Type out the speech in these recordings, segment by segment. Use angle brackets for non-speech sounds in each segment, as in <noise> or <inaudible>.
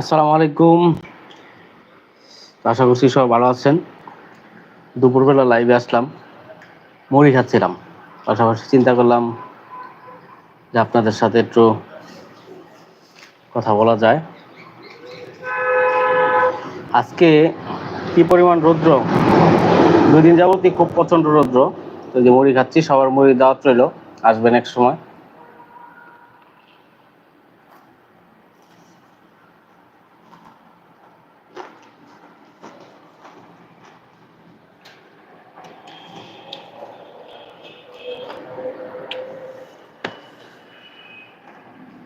আসসালামু আলাইকুম। আশা করছি সব ভালো আছেন। দুপুরবেলা লাইভে আসলাম, মুড়ি খাচ্ছিলাম। পাশাপাশি চিন্তা করলাম যে আপনাদের সাথে একটু কথা বলা যায়। আজকে কি পরিমাণ রৌদ্র? দুই দিন যাবতই খুব প্রচণ্ড রৌদ্র। তো যে মুড়ি খাচ্ছি, সবার মুড়ি দাওয়াত রইল, আসবেন এক সময়।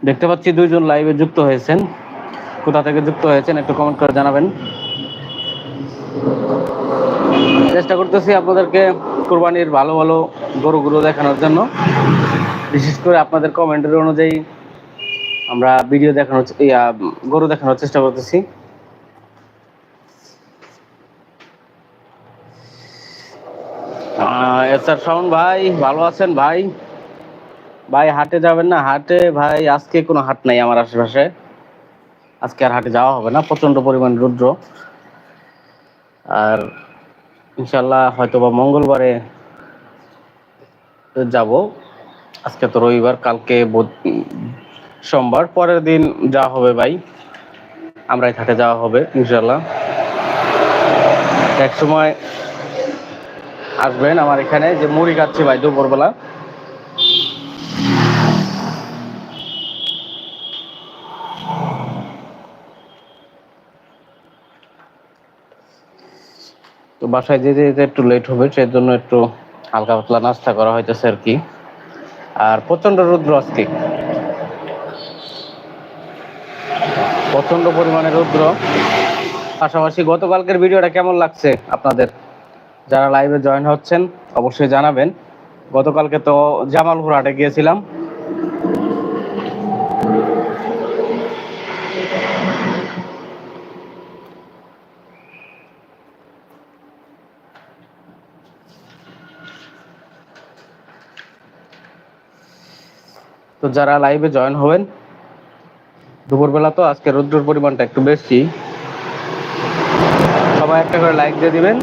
দেখতে পাচ্ছি দুইজন লাইভে যুক্ত হয়েছেন। কোথা থেকে যুক্ত হয়েছেন একটু কমেন্ট করে জানাবেন। চেষ্টা করতেছি আপনাদেরকে কোরবানির ভালো ভালো গরুগুলো দেখানোর জন্য। বিশেষ করে আপনাদের কমেন্টের অনুযায়ী আমরা ভিডিও দেখানোর গরু দেখানোর চেষ্টা করতেছি। এসার শাওন ভাই, ভালো আছেন ভাই? ভাই, হাটে যাবেন না। হাটে ভাই, আজকে কোনো হাট নাই আমার আশেপাশে। আজকে আর হাটে যাওয়া হবে না প্রচণ্ড পরিমাণ রুদ্র। আর ইনশাল্লাহ হয়তো বা মঙ্গলবারে যাব। আজকে তো রবিবার, কালকে বুধ- সোমবার, পরের দিন যাওয়া হবে ভাই, আমরাই হাটে যাওয়া হবে ইনশাল্লাহ এক সময় আসবেন আমার এখানে, যে মুড়ি খাচ্ছি ভাই দুপুরবেলা। তো বাসায় যেতে যেতে একটু লেট হবে সেই জন্য একটু হালকা পাতলা নাস্তা করা হইতেছে আর কি। আর প্রচণ্ড রৌদ্র আজকে। প্রচণ্ড পরিমাণে রৌদ্র। পাশাপাশি গতকালকের ভিডিওটা কেমন লাগছে আপনাদের? যারা লাইভে জয়েন হচ্ছেন, অবশ্যই জানাবেন। গতকালকে তো জামালপুর হাটে গিয়েছিলাম। তো যারা লাইভে জয়েন হবেন, দুপুরবেলা তো আজকে রৌদ্রের পরিমাণটা একটু বেশি। সবাই একটা করে লাইক দিয়ে দিবেন।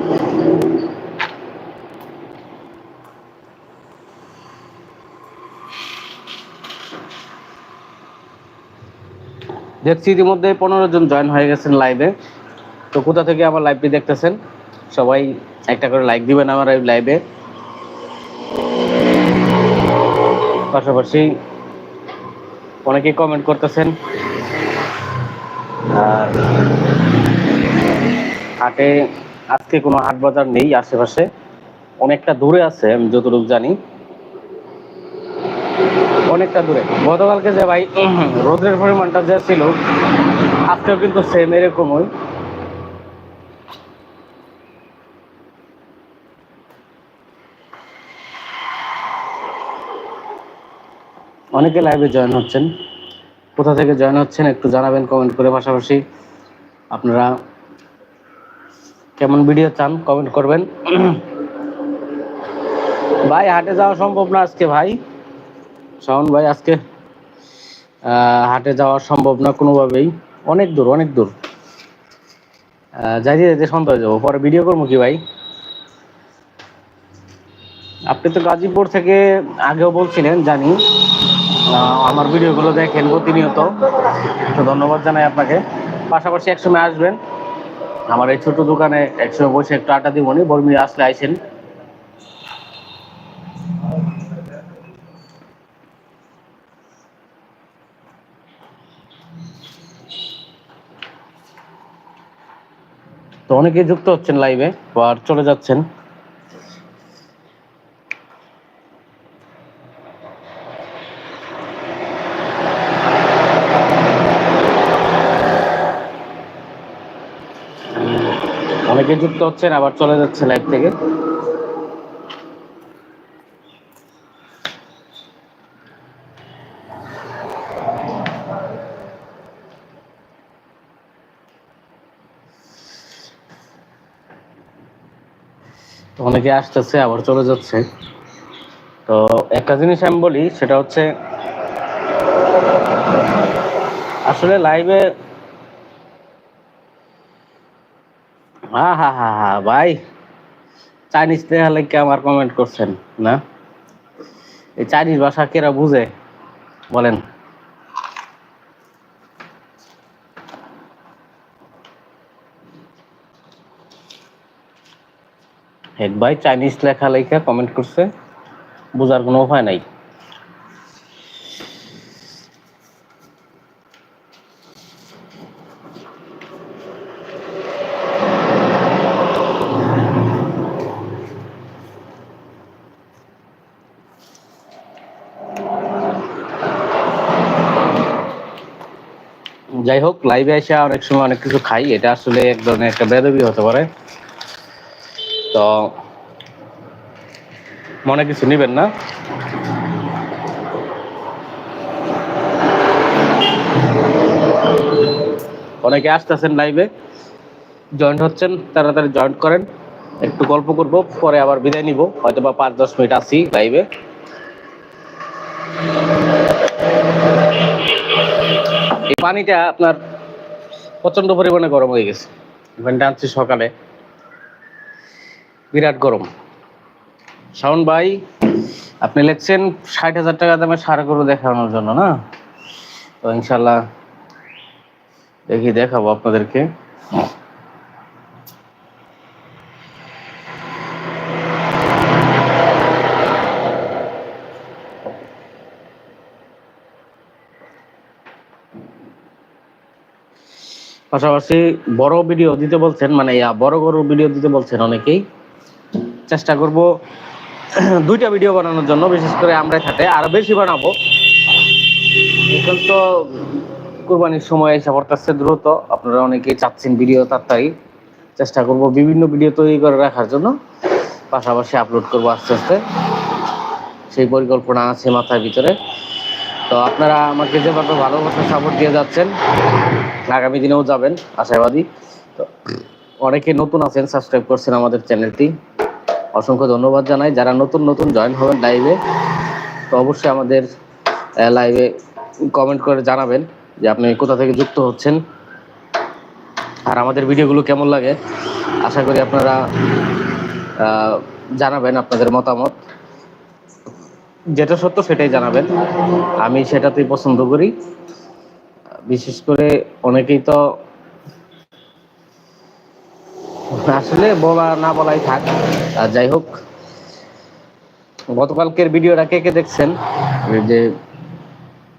দেখছি ইতিমধ্যে পনেরো জন জয়েন হয়ে গেছেন লাইভে তো কোথা থেকে আমার লাইভটি দেখতেছেন? সবাই একটা করে লাইক দিবেন আমার এই লাইভে পাশাপাশি অনেকেই কমেন্ট করতেছেন। আর হাটে আজকে কোনো হাট বাজার নেই আশেপাশে। অনেকটা দূরে আছে, আমি যতটুকু জানি। অনেকটা দূরে। গতকালকে যে ভাই রোদের পরিমাণটা যা ছিল, আজকেও কিন্তু সেম এরকমই। অনেকে লাইভে জয়েন হচ্ছেন। কোথা থেকে জয়েন হচ্ছেন একটু জানাবেন কমেন্ট করে পাশাপাশি আপনারা কেমন ভিডিও চান কমেন্ট করবেন। ভাই হাটে যাওয়া সম্ভব না আজকে ভাই? শাওন ভাই আজকে হাটে যাওয়া সম্ভব না কোনোভাবেই। অনেক দূর অনেক দূর। আহ, যাইতে সন্ধ্যা যাব। পরে ভিডিও করব কি ভাই? আপনি তো গাজীপুর থেকে আগেও বলছিলেন জানি। আমার ভিডিওগুলো দেখেন প্রতিনিয়ত। তো ধন্যবাদ জানাই আপনাকে। পাশাপাশি একসময় আসবেন। আমার এই ছোট দোকানে একসময় বসে একটু আটা দিবনি বর্মি আসলে আইসেন। তো অনেকেই যুক্ত হচ্ছেন লাইভে আর চলে যাচ্ছেন। অনেকে যুক্ত হচ্ছেন, আবার চলে যাচ্ছে লাইভ থেকে। অনেকে আসতেছে, আবার চলে যাচ্ছে। তো একটা জিনিস আমি বলি, সেটা হচ্ছে, আসলে লাইভে হা হা হা হা, ভাই। চাইনিজ কি আমার কমেন্ট করছেন, না? এই চাইনিজ ভাষা কেরা বুঝে? বলেন। এক ভাই চাইনিজ লেখা লেখা কমেন্ট করছে, বোঝার কোনো উপায় নাই। যাই হোক লাইভে এসে অনেক সময় অনেক কিছু খাই। এটা আসলে এক ধরনের একটা বেদবি হতে পারে। তো মনে কিছু নিবেন না? অনেকে আসতেছেন লাইভে জয়েন্ট হচ্ছেন, তাড়াতাড়ি জয়েন্ট করেন। একটু গল্প করব, পরে আবার বিদায় নিব। হয়তো বা পাঁচ দশ মিনিট আসি লাইভে পানিটা আপনার প্রচণ্ড পরিমাণে গরম হয়ে গেছে। ইভেন ডানছি সকালে। বিরাট গরম। শাওন ভাই, আপনি লিখছেন ষাট হাজার টাকা দামে সার গরু দেখানোর জন্য, না? তো ইনশাল্লাহ দেখি দেখাবো আপনাদেরকে। পাশাপাশি বড় ভিডিও দিতে বলছেন মানে বড় গরুর ভিডিও দিতে বলছেন অনেকেই। চেষ্টা করব <clears throat> দুইটা ভিডিও বানানোর জন্য, বিশেষ করে আমরাই খাতে আরও বেশি বানাবো। এখন তো কোরবানির সময় এসে পড়তেছে দ্রুত, আপনারা অনেকেই চাচ্ছেন ভিডিও তাড়াতাড়ি। চেষ্টা করব বিভিন্ন ভিডিও তৈরি করে রাখার জন্য, পাশাপাশি আপলোড করব আস্তে আস্তে। সেই পরিকল্পনা আছে মাথার ভিতরে। তো আপনারা আমাকে যেভাবে ভালোবাসা সাপোর্ট দিয়ে যাচ্ছেন, আগামী দিনেও যাবেন আশাবাদী। তো অনেকে নতুন আছেন সাবস্ক্রাইব করছেন আমাদের চ্যানেলটি অসংখ্য ধন্যবাদ জানাই। যারা নতুন নতুন জয়েন হবেন লাইভে তো অবশ্যই আমাদের লাইভে কমেন্ট করে জানাবেন যে আপনি কোথা থেকে যুক্ত হচ্ছেন। আর আমাদের ভিডিওগুলো কেমন লাগে, আশা করি আপনারা জানাবেন আপনাদের মতামত। যেটা সত্য সেটাই জানাবেন। আমি সেটাতেই পছন্দ করি। বিশেষ করে অনেকেই তো আসলে বলা না বলাই থাক। আর যাই হোক, গতকালকের ভিডিওটা কে কে দেখছেন? যে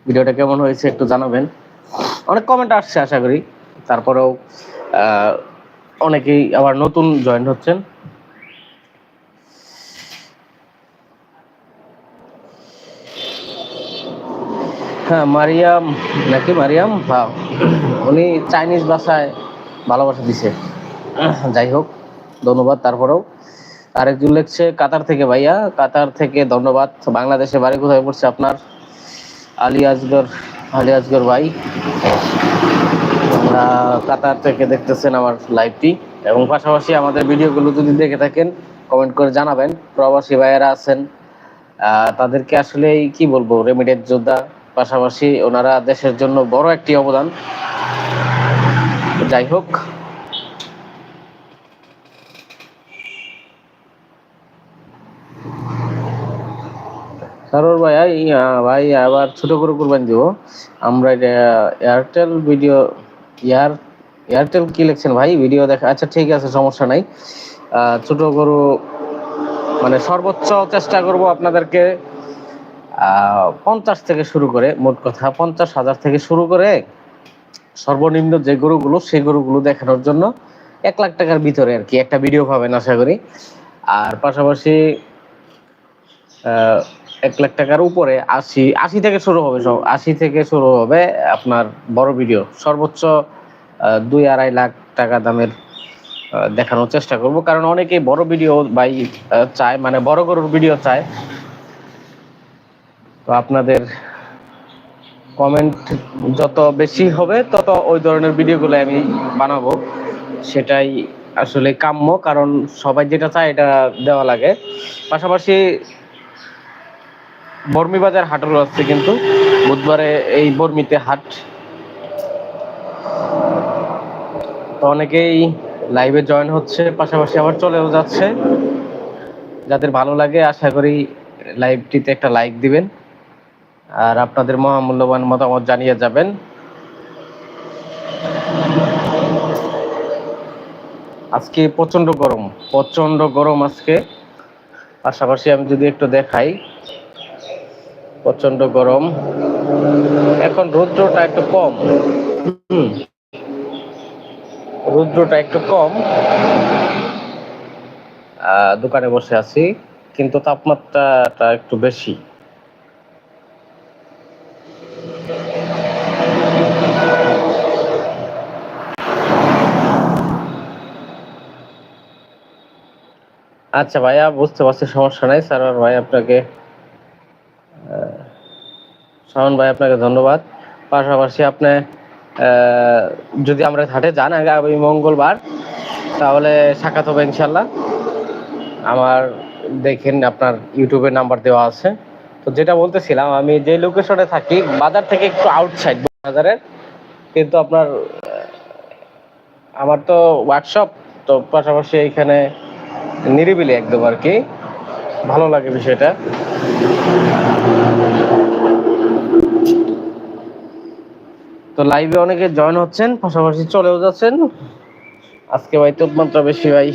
ভিডিওটা কেমন হয়েছে একটু জানাবেন। অনেক কমেন্ট আসছে আশা করি। তারপরেও অনেকেই আবার নতুন জয়েন হচ্ছেন। হ্যাঁ মারিয়াম নাকি মারিয়াম? হ্যাঁ। উনি চাইনিজ ভাষায় ভালোবাসা দিছে। যাই হোক ধন্যবাদ তারপরেও। আরেকজন লিখছে কাতার থেকে ভাইয়া কাতার থেকে ধন্যবাদ। বাংলাদেশে বাড়ি কোথায় পড়ছে আপনার? আলী আজগর আলী আজগর ভাই। কাতার থেকে দেখতেছেন আমার লাইভটি। এবং পাশাপাশি আমাদের ভিডিওগুলো যদি দেখে থাকেন কমেন্ট করে জানাবেন। প্রবাসী ভাইয়েরা আছেন। তাদেরকে আসলে কি বলব রেমিডেন্ট যোদ্ধা। পাশাপাশি ওনারা দেশের জন্য বড় একটি অবদান। যাই হোক। সারোর ভাই ভাই, আবার ছোট করে কুরবানি দিব। আমরা এয়ারটেল ভিডিও এয়ার এয়ারটেল কি লিখছেন ভাই? ভিডিও দেখা আচ্ছা ঠিক আছে, সমস্যা নাই। ছোট গরু মানে সর্বোচ্চ চেষ্টা করব আপনাদেরকে পঞ্চাশ থেকে শুরু করে, মোট কথা পঞ্চাশ হাজার থেকে শুরু করে সর্বনিম্ন যে গরুগুলো সেই গরুগুলো দেখানোর জন্য এক লাখ টাকার ভিতরে আর কি একটা ভিডিও পাবেন, আশা করি। আর পাশাপাশি এক লাখ টাকার উপরে আশি আশি থেকে শুরু হবে সব, আশি থেকে শুরু হবে আপনার বড় ভিডিও সর্বোচ্চ দুই আড়াই লাখ টাকা দামের দেখানোর চেষ্টা করব। কারণ অনেকেই বড় ভিডিও বাই চায় মানে বড় গরুর ভিডিও চায়। তো আপনাদের কমেন্ট যত বেশি হবে, তত ওই ধরনের ভিডিওগুলো আমি বানাবো। সেটাই আসলে কাম্য, কারণ সবাই যেটা চায় এটা দেওয়া লাগে। পাশাপাশি বর্মি বাজার হাটও আসছে কিন্তু, বুধবারে এই বর্মিতে হাট। তো অনেকেই লাইভে জয়েন হচ্ছে, পাশাপাশি আবার চলেও যাচ্ছে। যাদের ভালো লাগে, আশা করি লাইভটিতে একটা লাইক দিবেন। আর আপনাদের মহামূল্যবান মতামত জানিয়ে যাবেন। আজকে প্রচণ্ড গরম প্রচণ্ড গরম আজকে। পাশাপাশি আমি যদি একটু দেখাই প্রচণ্ড গরম। এখন রৌদ্রটা একটু কম। রৌদ্রটা একটু কম। দোকানে বসে আছি, কিন্তু তাপমাত্রাটা একটু বেশি। আচ্ছা ভাইয়া, বুঝতে পারছি, সমস্যা নাই। স্যার ভাই আপনাকে শাওন ভাই আপনাকে ধন্যবাদ। পাশাপাশি আপনি যদি আমরা হাটে যান আগামী মঙ্গলবার, তাহলে সাক্ষাৎ হবে ইনশাল্লাহ আমার দেখেন আপনার ইউটিউবে নাম্বার দেওয়া আছে। তো যেটা বলতেছিলাম, আমি যে লোকেশনে থাকি, বাজার থেকে একটু আউটসাইড বাজারের, কিন্তু আপনার আমার তো ওয়ার্কশপ তো পাশাপাশি এখানে নিরিবিলি একদম আর কি। ভালো লাগে বিষয়টা। তো লাইভে অনেকে জয়েন হচ্ছেন, পাশাপাশি চলেও যাচ্ছেন। আজকে ভাই তাপমাত্রা বেশি ভাই।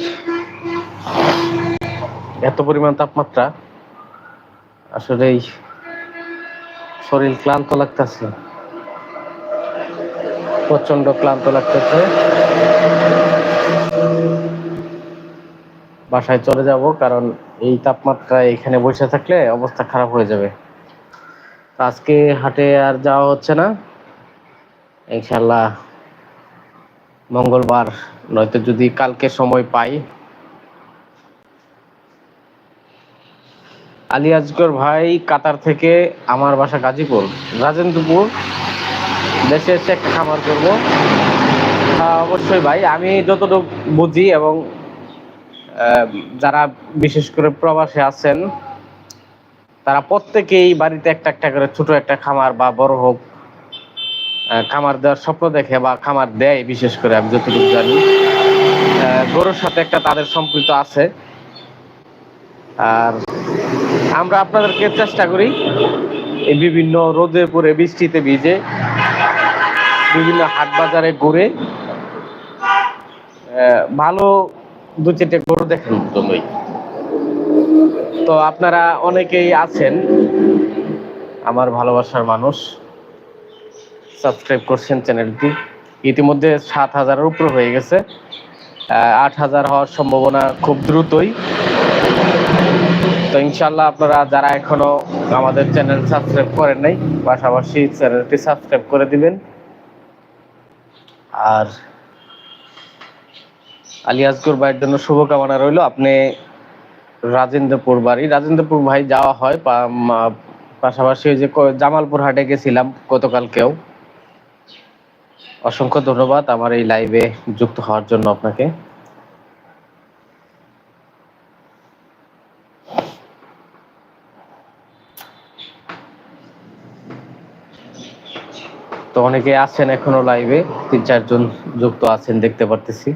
এত পরিমাণ তাপমাত্রা। আসলেই শরীর ক্লান্ত লাগতেছে। প্রচণ্ড ক্লান্ত লাগতেছে। বাসায় চলে যাব কারণ এই তাপমাত্রায় এখানে বসে থাকলে অবস্থা খারাপ হয়ে যাবে। আজকে হাটে আর যাওয়া হচ্ছে না। ইনশাল্লাহ মঙ্গলবার নয়তো যদি কালকে সময় পাই। আলী আজগর ভাই কাতার থেকে আমার বাসা গাজীপুর। রাজেন্দ্রপুর। দেশে এসে একটা খামার করব। হ্যাঁ, অবশ্যই ভাই আমি যতটুকু বুঝি এবং যারা বিশেষ করে প্রবাসে আছেন, তারা প্রত্যেকেই বাড়িতে একটা একটা করে ছোট একটা খামার বা বড় হোক খামার দেওয়ার স্বপ্ন দেখে বা খামার দেয়, বিশেষ করে আমি যতটুকু জানি। গরুর সাথে একটা তাদের সম্পৃক্ত আছে। আর আমরা আপনাদেরকে চেষ্টা করি এই বিভিন্ন রোদে পরে বৃষ্টিতে ভিজে বিভিন্ন হাট বাজারে ঘুরে ভালো দু চারটে গরু দেখানোর জন্যই তো আপনারা অনেকেই আছেন আমার ভালোবাসার মানুষ। সাবস্ক্রাইব করছেন চ্যানেলটি। ইতিমধ্যে সাত হাজারের উপর হয়ে গেছে। আট হাজার হওয়ার সম্ভাবনা খুব দ্রুতই। তো ইনশাল্লাহ আপনারা যারা এখনও আমাদের চ্যানেল সাবস্ক্রাইব করেন নাই পাশাপাশি চ্যানেলটি সাবস্ক্রাইব করে দিবেন। আর আলী আসগর ভাইয়ের জন্য শুভকামনা রইল। আপনি রাজেন্দ্রপুর বাড়ি। রাজেন্দ্রপুর ভাই যাওয়া হয় পাশাপাশি ওই যে জামালপুর হাটে গেছিলাম গতকালকেও। অসংখ্য ধন্যবাদ আমার এই লাইভে যুক্ত হওয়ার জন্য আপনাকে। তো অনেকে আছেন এখনও লাইভে তিন চারজন যুক্ত আছেন, দেখতে পারতেছি।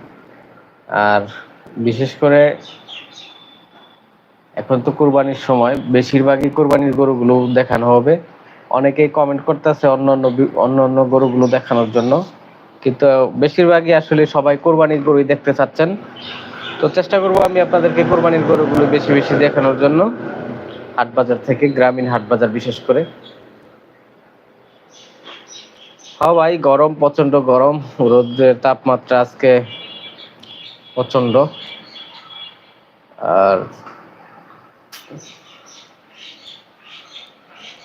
আর বিশেষ করে এখন তো কোরবানির সময়, বেশিরভাগই কোরবানির গরুগুলো দেখানো হবে। অনেকেই কমেন্ট করতেছে অন্য অন্য অন্য গরুগুলো দেখানোর জন্য। কিন্তু বেশিরভাগই আসলে সবাই কোরবানির গরুই দেখতে চাচ্ছেন। তো চেষ্টা করব আমি আপনাদেরকে কোরবানির গরুগুলো বেশি বেশি দেখানোর জন্য। হাট বাজার থেকে, গ্রামীণ হাট বাজার বিশেষ করে। হ্যাঁ ভাই, গরম প্রচণ্ড গরম। রোদ্রের তাপমাত্রা আজকে প্রচণ্ড আর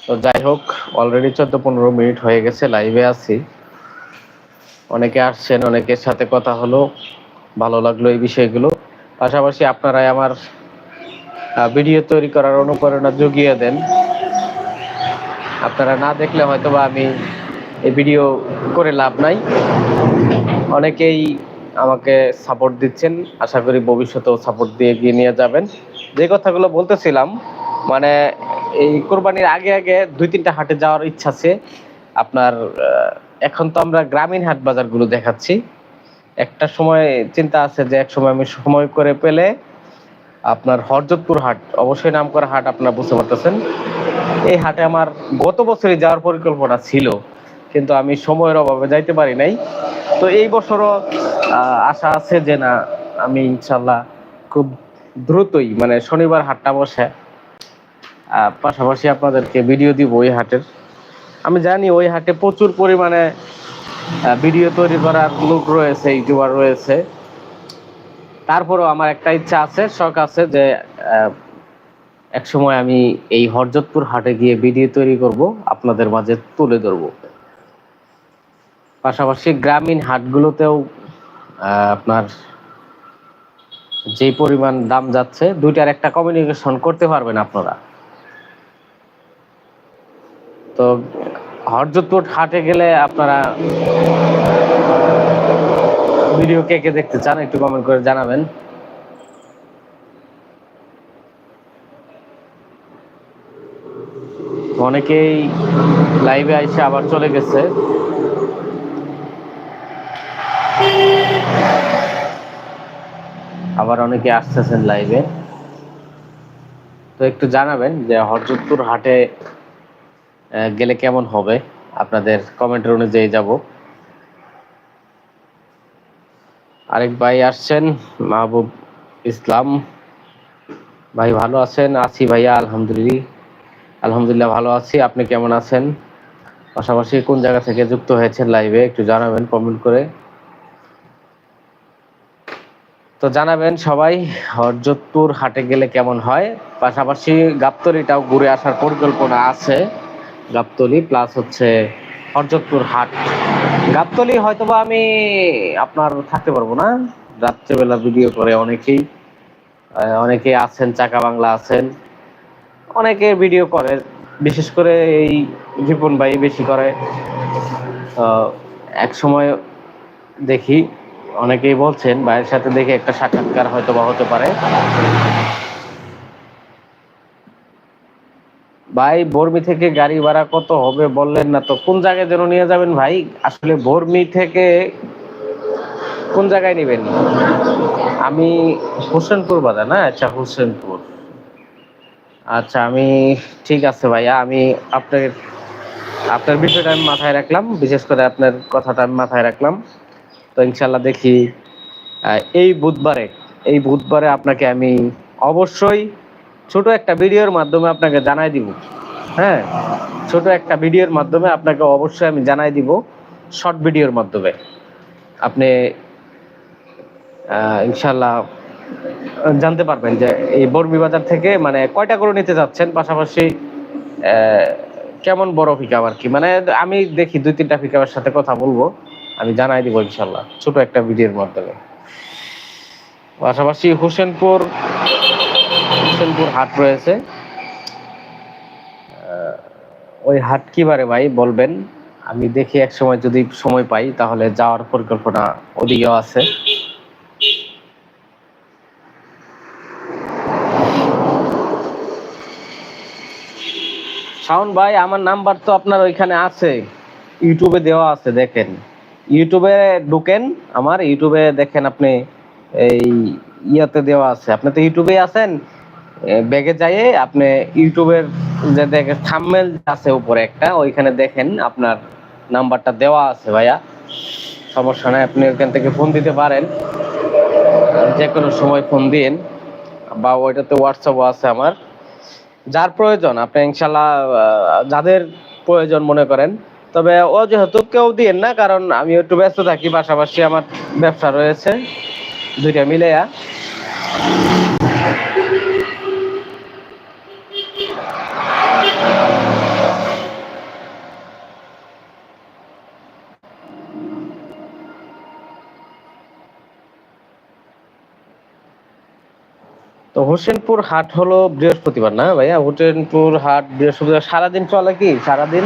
তো যাই হোক অলরেডি চোদ্দ পনেরো মিনিট হয়ে গেছে লাইভে আছি। অনেকে আসছেন, অনেকের সাথে কথা হলো, ভালো লাগল এই বিষয়গুলো। পাশাপাশি আপনারাই আমার ভিডিও তৈরি করার অনুপ্রেরণা জুগিয়ে দেন। আপনারা না দেখলে হয়তো বা আমি এই ভিডিও করে লাভ নাই। অনেকেই আমাকে সাপোর্ট দিচ্ছেন। আশা করি ভবিষ্যতেও সাপোর্ট দিয়ে এগিয়ে নিয়ে যাবেন। যে কথাগুলো বলতেছিলাম মানে এই কোরবানির আগে আগে দুই তিনটা হাটে যাওয়ার ইচ্ছা আছে। আপনার এখন তো আমরা গ্রামীণ হাট বাজারগুলো দেখাচ্ছি। একটা সময় চিন্তা আছে যে এক সময় আমি সময় করে পেলে আপনার হরজতপুর হাট, অবশ্যই নাম করা হাট আপনারা বুঝতে পারতেছেন। এই হাটে আমার গত বছরই যাওয়ার পরিকল্পনা ছিল, কিন্তু আমি সময়ের অভাবে যাইতে পারি নাই। তো এই বছরও আশা আছে যে না, আমি ইনশাল্লাহ খুব দ্রুতই মানে শনিবার হাটটা বসে পাশাপাশি আপনাদেরকে ভিডিও দিব ওই হাটের। আমি জানি ওই হাটে প্রচুর পরিমাণে ভিডিও তৈরি করার লোক রয়েছে, ইউটিউবার রয়েছে। তারপরেও আমার একটা ইচ্ছা আছে, শখ আছে যে এক সময় আমি এই হরজতপুর হাটে গিয়ে ভিডিও তৈরি করব, আপনাদের মাঝে তুলে ধরব। পাশাপাশি গ্রামীণ হাটগুলোতেও আপনার যে পরিমাণ দাম যাচ্ছে, দুইটার একটা কমিউনিকেশন করতে পারবেন আপনারা। তো হরজতপুর হাটে গেলে আপনারা ভিডিও কে কে দেখতে চান, একটু কমেন্ট করে জানাবেন। অনেকেই লাইভে আইসে আবার চলে গেছে। আবার অনেকে আসতেছেন লাইভে তো একটু জানাবেন যে হরজতপুর হাটে গেলে কেমন হবে? আপনাদের কমেন্টের অনুযায়ী যাব। আরেক ভাই আসছেন, মাহবুব ইসলাম। ভাই ভালো আছেন? আছি ভাইয়া, আলহামদুলিল্লাহ। আলহামদুলিল্লাহ ভালো আছি। আপনি কেমন আছেন? পাশাপাশি কোন জায়গা থেকে যুক্ত হয়েছেন লাইভে একটু জানাবেন কমেন্ট করে। তো জানাবেন সবাই, হরজতপুর হাটে গেলে কেমন হয়? পাশাপাশি গাবতলিটাও ঘুরে আসার পরিকল্পনা আছে। গাবতলি প্লাস হচ্ছে হরজতপুর হাট। গাবতলি হয়তোবা আমি আপনার থাকতে পারব না। রাত্রেবেলা ভিডিও করে অনেকেই অনেকে আছেন, চাকা বাংলা আছেন। অনেকে ভিডিও করে, বিশেষ করে এই রিপন ভাই বেশি করে। এক সময় দেখি। অনেকেই বলছেন, ভাইয়ের সাথে দেখে একটা সাক্ষাৎকার হয়তো বা হতে পারে। ভাই বর্মি থেকে গাড়ি ভাড়া কত হবে বললেন না তো। কোন জায়গায় যেন নিয়ে যাবেন ভাই? আসলে বর্মি থেকে কোন জায়গায় নেবেন? আমি হোসেনপুর বাজার না? আচ্ছা হোসেনপুর। আচ্ছা আমি ঠিক আছে ভাইয়া, আমি আপনার আপনার বিষয়টা আমি মাথায় রাখলাম, বিশেষ করে আপনার কথাটা আমি মাথায় রাখলাম। তো ইনশাল্লাহ দেখি এই বুধবারে এই বুধবারে আপনাকে আমি অবশ্যই ছোট একটা ভিডিওর মাধ্যমে আপনাকে জানাই দিব। হ্যাঁ ছোট একটা ভিডিওর মাধ্যমে আপনাকে অবশ্যই আমি জানাই দিব, শর্ট ভিডিওর মাধ্যমে। আপনি ইনশাল্লাহ জানতে পারবেন যে এই বর্মি বাজার থেকে মানে কয়টা করে নিতে যাচ্ছেন? পাশাপাশি কেমন বড় পিকআপ আর কি? মানে আমি দেখি দুই তিনটা পিকআপের সাথে কথা বলব। আমি জানাই দিব ইনশাল্লাহ, ছোট একটা ভিডিওর মাধ্যমে। পাশাপাশি হোসেনপুর হোসেনপুর হাট রয়েছে। ওই হাট কি বারে ভাই, বলবেন? আমি দেখি এক সময় যদি সময় পাই, তাহলে যাওয়ার পরিকল্পনা ওদিকেও আছে। শাওন ভাই, আমার নাম্বার তো আপনার ওইখানে আছে। ইউটিউবে দেওয়া আছে, দেখেন। ইউটিউবে ঢুকেন, আমার ইউটিউবে দেখেন আপনি এই ইয়াতে দেওয়া আছে। আপনি তো ইউটিউবে আছেন ব্যাগে যাইয়ে আপনি ইউটিউবের যে দেখে থাম্বনেল আছে উপরে একটা, ওইখানে দেখেন আপনার নাম্বারটা দেওয়া আছে ভাইয়া। সমস্যা নাই, আপনি ওইখান থেকে ফোন দিতে পারেন। যে কোনো সময় ফোন দিন বা ওইটাতে হোয়াটসঅ্যাপও আছে আমার। যার প্রয়োজন, আপনি ইনশাল্লাহ যাদের প্রয়োজন মনে করেন তবে ও যেহেতু কেউ দিয়েন না, কারণ আমি একটু ব্যস্ত থাকি, পাশাপাশি আমার ব্যবসা রয়েছে, দুইটা মিলেয়া। তো হোসেনপুর হাট হলো বৃহস্পতিবার না ভাইয়া? হোসেনপুর হাট বৃহস্পতিবার, সারাদিন চলে কি? সারাদিন?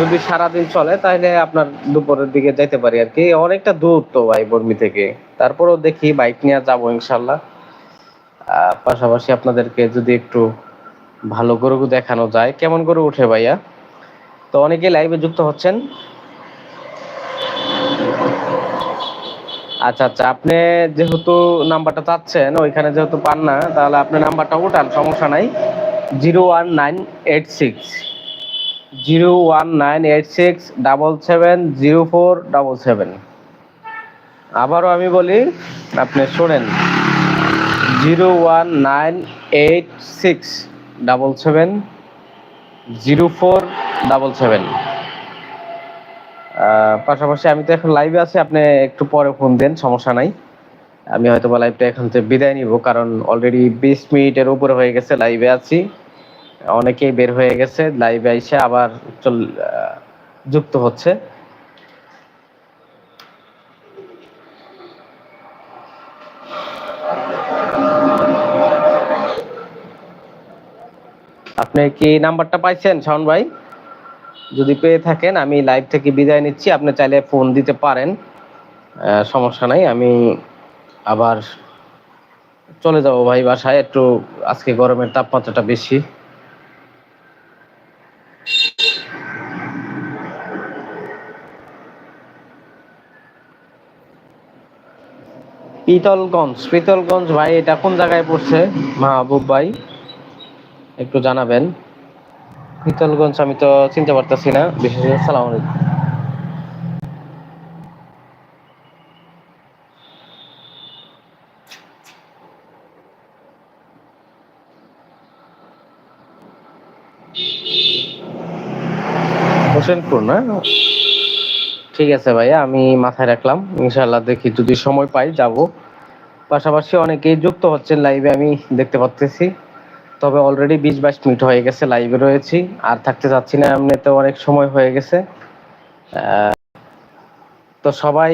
যদি সারাদিন চলে, তাহলে আপনার দুপুরের দিকে যাইতে পারি আর কি। অনেকটা দূর তো ভাই বর্মি থেকে। তারপরেও দেখি বাইক নিয়ে যাব ইনশাল্লাহ। পাশাপাশি আপনাদেরকে যদি একটু ভালো গরু দেখানো যায়, কেমন গরু উঠে ভাইয়া? তো অনেকে লাইভে যুক্ত হচ্ছেন। আচ্ছা আচ্ছা আপনি যেহেতু নাম্বারটা চাচ্ছেন, ওইখানে যেহেতু পান না, তাহলে আপনি নাম্বারটা উঠান, সমস্যা নাই। Zero one nine eight six. Zero one nine eight six double seven zero four double seven. আবারও আমি বলি, আপনি শোনেন, zero one nine eight six double seven, zero four double seven. পাশাপাশি আমি তো এখন লাইভে আছি, আপনি একটু পরে ফোন দেন, সমস্যা নাই। আমি হয়তো বা লাইভটা এখান থেকে বিদায় নিব, কারণ অলরেডি বিশ মিনিটের উপরে হয়ে গেছে লাইভে আছি। অনেকেই বের হয়ে গেছে লাইভে এসে আবার চল যুক্ত হচ্ছে। আপনি কি নাম্বারটা পাইছেন, শাওন ভাই? যদি পেয়ে থাকেন, আমি লাইভ থেকে বিদায় নিচ্ছি, আপনি চাইলে ফোন দিতে পারেন। সমস্যা নাই, আমি আবার চলে যাব ভাই বাসায়, একটু আজকে গরমের তাপমাত্রাটা বেশি। পিতলগঞ্জ পিতলগঞ্জ ভাই, এটা কোন জায়গায় পড়ছে? মাহবুব ভাই, একটু জানাবেন। পিতলগঞ্জ আমি তো চিনতে পারতেছি না, বিশেষ সালাম আলাইকুম। হোসেনপুর না? ঠিক আছে ভাইয়া, আমি মাথায় রাখলাম। ইনশাল্লাহ দেখি যদি সময় পাই, যাব। পাশাপাশি অনেকেই যুক্ত হচ্ছেন লাইভে আমি দেখতে পাচ্ছি তবে অলরেডি বিশ বাইশ মিনিট হয়ে গেছে লাইভে রয়েছি। আর থাকতে চাচ্ছি না এমনিতে অনেক সময় হয়ে গেছে। তো সবাই